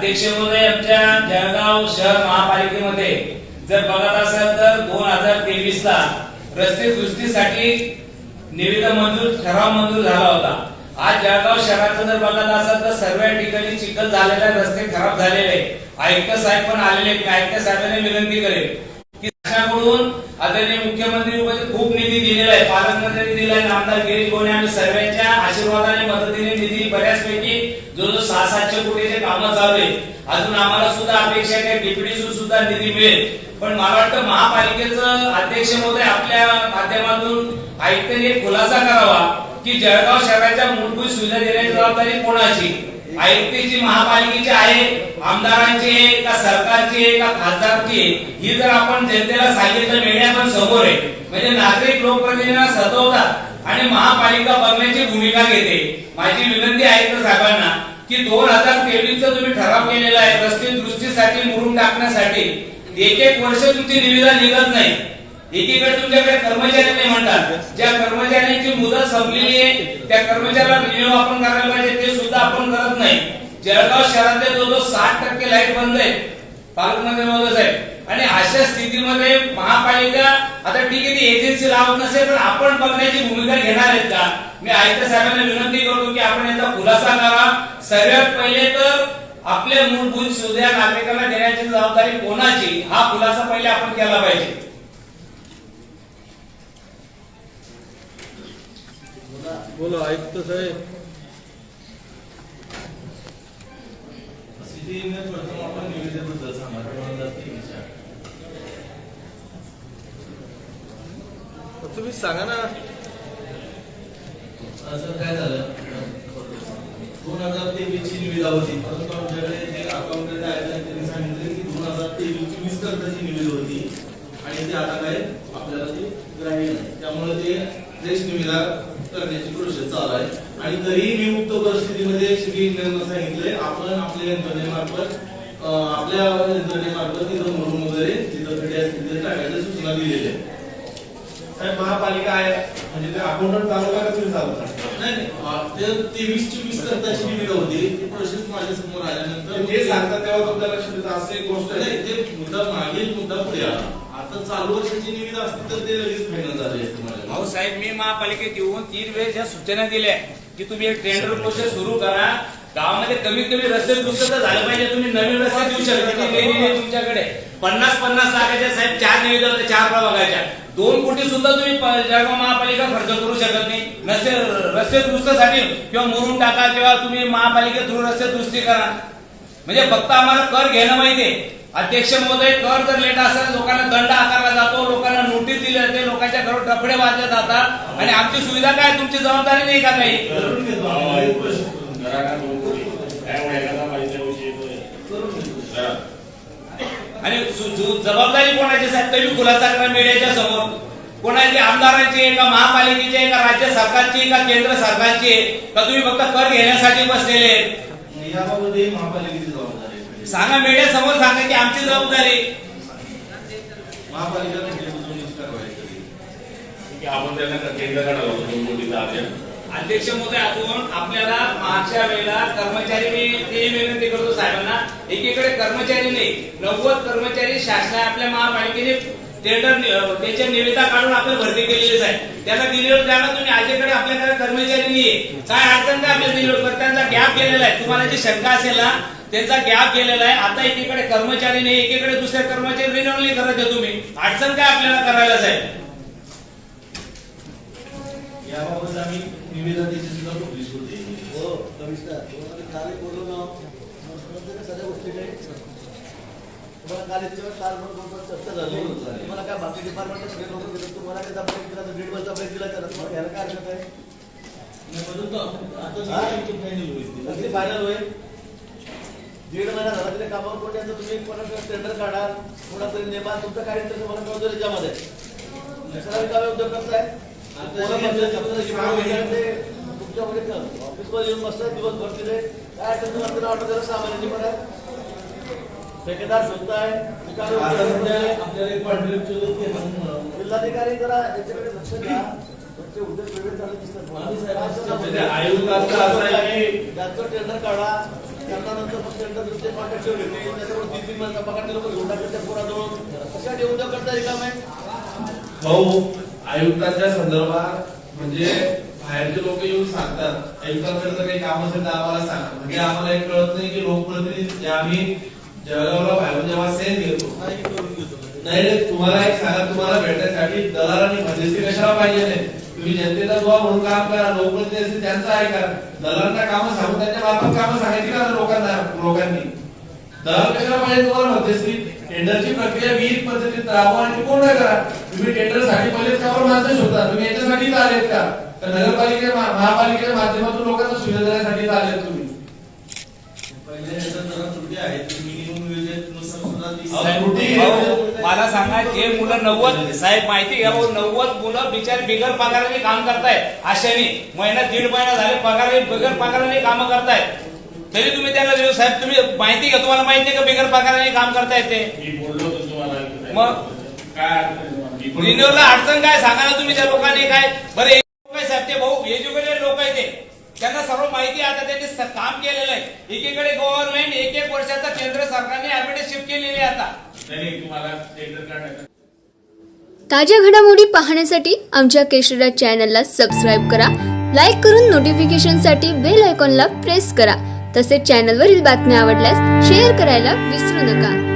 अध्यक्ष महोदय आमच्या जळगाव शहर महापालिकेमध्ये. जर बघत असाल तर दोन हजार तेवीस ला रस्ते दुरुस्तीसाठी निविदा मंजूर ठराव मंजूर झाला होता. आज जळगाव शहराचं जर बघत असाल तर सर्व ठिकाणी चिखल झालेले रस्ते खराब झालेले आयुक्त साहेब पण आलेले आयुक्त साहेबांना विनंती करेल की शासनाकडून आदरणीय मुख्यमंत्री खूप निधी दिलेला आहे पालकमंत्र्यांनी दिलाय आहे आमदार गिरीश गोणे आणि सर्वांच्या आशीर्वादाने मदतीने निधी बऱ्याचपैकी जो जो सहा सातशे कोटीचे कामं चालू आहे अजून आम्हाला सुद्धा अपेक्षा आहे की सुद्धा निधी मिळेल. पण मला वाटतं महापालिकेचं अध्यक्ष महोदय आपल्या माध्यमातून आयुक्तांनी एक खुलासा करावा की जळगाव शहराच्या मूलभूत सुविधा देण्याची जबाबदारी कोणाची? आयुक्तेची महापालिकेची आहे आमदारांची आहे का सरकारची आहे का खासदारची आहे? ही जर आपण जनतेला सांगितलं मीडिया पण समोर आहे. म्हणजे नागरिक लोकप्रतिनिधींना सतवतात आणि महापालिका बघण्याची भूमिका घेते. माझी विनंती आहे तर साहेबांना की दोन हजार तेवीसचा तुम्ही ठराव केलेला आहे रस्ते दुरुस्तीसाठी मुरून टाकण्यासाठी. एक एक वर्ष तुमची निविदा निघत नाही. एकीकडे तुमच्याकडे कर्मचारी नाही म्हणतात. ज्या कर्मचाऱ्यांची मुदत संपलेली आहे त्या कर्मचाऱ्याला रिन्यू आपण करायला पाहिजे ते सुद्धा आपण करत नाही. जळगाव शहरातले जो जो साठ टक्के लाइट बंद आहे. पालकमंत्री महोदय साहेब आणि अशा स्थितीमध्ये महापालिका आता ठीक आहे ती एजन्सी लावत नसेल पण आपण बघण्याची भूमिका घेणार आहेत का? मी आयुक्त साहेबांना विनंती करतो की आपण याचा खुलासा करा. सर्वात पहिले तर आपल्या मूलभूत सुविधा नागरिकांना देण्याची जबाबदारी कोणाची? हा खुलासा पहिले आपण केला पाहिजे. बोला आयुक्त साहेब. आपण निविदेबद्दल सांगा दोन हजार तेवीसच्या तुम्ही सांगा ना. असं काय झालं? दोन हजार तेवीस ची निविदा होती. परंतु आमच्याकडे जे अकाउंटंट आहेत त्यांनी सांगितले की दोन हजार तेवीस ची वीस कर्जाची निविदा होती. आणि ते आता काय? आपल्याला ते ग्राह्य नाही. त्यामुळे ते देश निविदा करण्याची प्रोसेस चालू आहे. आणि तरीही मी मुक्त परिस्थितीमध्ये श्री इंग्लंडनं सांगितले आपण आपल्या यंत्रणेमार्फत आपल्या यंत्रणेमार्फत तिथं म्हणून वगैरे तिथं खडे असतील तिथे टाकायच्या सूचना दिलेल्या आहेत. साहेब महापालिका आहे. म्हणजे ते अकाउंटंट चालू का तुम्ही चालवता? नाही ते तेवीस चोवीस निविदा होती. ती प्रोसेस माझ्यासमोर आल्यानंतर जे सांगतात तेव्हा तुमच्या लक्षात येतं. असं एक गोष्ट नाही ते मुद्दा मागील मुद्दा पुढे आला. आता चालू वर्षाची निविदा असती तर ते लगेच फायनल झाले असते माझ्या भाऊ साहेब मी महापालिकेत येऊन तीन वेळेस या सूचना दिल्या की तुम्ही एक टेंडर प्रोसेस सुरू करा. गावामध्ये कमीत कमी रस्ते दुरुस्त तर झाले पाहिजे. तुम्ही नवीन रस्ते देऊ शकता. तुमच्याकडे. पन्नास पन्नास लाखाच्या साहेब चार निवेदन चार प्रभागाच्या दोन कोटी सुद्धा तुम्ही जळगाव महापालिका खर्च करू शकत नाही. रस्ते रस्ते दुरुस्तीसाठी किंवा मोरून टाका किंवा तुम्ही महापालिके थ्रू रस्ते दुरुस्ती करा. म्हणजे फक्त आम्हाला कर घेणं माहितीये अध्यक्ष महोदय कर जर लेट असेल लोकांना दंड आकारला जातो लोकांना नोटीस दिली जाते लोकांच्या घरावर टपडे वाजले जातात. आणि आमची सुविधा काय? तुमची जबाबदारी नाही का काही करून घेतो आम्ही एक वर्ष करून आणि जबाबदारी कोणाची साहेब तुम्ही खुलासा करा मीडियाच्या समोर. कोणाची आमदारांची आहे का महापालिकेची आहे का राज्य सरकारची का केंद्र सरकारची आहे का तुम्ही फक्त कर घेण्यासाठी बसलेले आहेत? याबाबतही महापालिकेची जबाबदारी आहे. सांगा मीडिया समोर सांगा की आमची जबाबदारी. महापालिका कुठलीच कारवाई करेल की आपण त्यांना केंद्र काढावं दोन कोटीचा अर्ज अध्यक्ष महोदय आपण आपल्याला मागच्या वेळेला कर्मचारी मी ते विनंती करतो साहेबांना एकीकडे कर्मचारी नाही नव्वद कर्मचारी शासना आपल्या महापालिकेने टेंडर त्याच्या निविदा काढून आपण भरती केलेलीच आहे त्याला दिलेलं त्याला तुम्ही आजीकडे आपल्याकडे कर्मचारी नाहीये. काय अडचण काय आपल्या दिलेलं त्यांचा गॅप गेलेला आहे. तुम्हाला जी शंका असेल ना त्यांचा गॅप गेलेला आहे. आता एकीकडे कर्मचारी नाही एकीकडे दुसरे कर्मचारी रिन्यू नाही करत आहे तुम्ही. अडचण काय आपल्याला करायला साहेब? याबाबत आम्ही निवेदन त्याची सुद्धा पब्लिश होते. हो कमिशनर तुम्हाला काल बोलून समजतं सगळ्या गोष्टी काही तुम्हाला काल याच्यावर काल म्हणून बरोबर चर्चा झाली. हो. तुम्हाला काय बाकी डिपार्टमेंट सगळे लोक दिले तुम्हाला काय ब्रेक दिला तर दीड वर्षा ब्रेक दिला तर तुम्हाला घ्यायला काय हरकत आहे? फायनल होईल ती. नक्की फायनल होईल दीड महिना झाला तरी कामावर कोण तुम्ही कोणाकडे टेंडर काढा कोणातरी नेमा तुमचं काय तर तुम्हाला कळतो त्याच्यामध्ये रिकामे उद्योग करताय? ऑफिसमध्ये येऊन बसतात दिवसभर तिथे काय असेल द्यायला सामान्य ठेकेदार शोधताय जिल्हाधिकारी जरा याच्याकडे लक्ष द्या म्हणजे? आयुक्तांचं असं आहे की टेंडर काढा करतानंतर मग टेंडर कॉन्ट्रॅक्ट घेतले त्याच्यावर तीन तीन महिन्याचा पगार लोक घेऊन टाकले त्या पोराजवळ. कशासाठी उद्योग करता रिकाम? आहे भाऊ आयुक्तांच्या संदर्भात म्हणजे बाहेरचे लोक येऊन सांगतात. आयुक्तांकडे जर काही काम असेल तर आम्हाला सांगा. म्हणजे आम्हाला एक कळत नाही की लोकप्रतिनिधी आम्ही जळगावला बाहेरून जेव्हा सेन घेतो. नाही तुम्हाला एक सांगा तुम्हाला भेटण्यासाठी दलाल आणि मध्यस्थी कशाला पाहिजे नाही तुम्ही जनतेचा दुवा म्हणून काम करा लोकप्रतिनिधी असतील त्यांचं ऐका दलालांना कामं सांगून त्यांच्या मार्फत कामं सांगायची का लोकांना लोकांनी? दलाल कशाला पाहिजे तुम्हाला? मध्यस्थी टेंडरची प्रक्रिया विहित पद्धतीत राबवा आणि पूर्ण करा. तुम्ही टेंडरसाठी पहिले त्यावर माणसं शोधता तुम्ही याच्यासाठीच आलेत का? तर नगरपालिके महापालिकेच्या माध्यमातून लोकांना सुविधा देण्यासाठीच आलेत तुम्ही? मला सांगा जे मुलं नव्वद साहेब माहिती घ्या भाऊ नव्वद मुलं बिचार बिगर पगाराने काम करतायत. आशाने महिना दीड महिना झाले पगाराने बिगर पगाराने काम करतायत. तरी तुम्ही त्याला देऊ साहेब तुम्ही माहिती घ्या. तुम्हाला माहिती आहे का बिगर पगाराने काम करतायत ते मी बोललो होतो तुम्हाला. मग? काय अडचण आहे? तुम्हाला? मी पण- रिन्यूअलला अडचण काय? सांगा ना तुम्ही त्या लोकांनी काय? बरं हे लोक आहे साहेब ते भाऊ एज्युकेटेड लोक आहे ते. त्यांना सर्व माहिती आहे. आता त्यांनी स- काम केलेलं आहे. एकीकडे गव्हर्नमेंट एक एक वर्षाचा केंद्र सरकारने ऍडमिटेशिप केलेली आहे आता. नाही नाही, तुम्हाला टेंडर काढायचं ताज्या घडामोडी पाहण्यासाठी आमच्या केशराज चॅनलला सबस्क्राईब करा. लाईक करून नोटिफिकेशनसाठी बेल आयकॉनला प्रेस करा. तसेच चॅनलवरील बातम्या आवडल्यास शेअर करायला विसरू नका.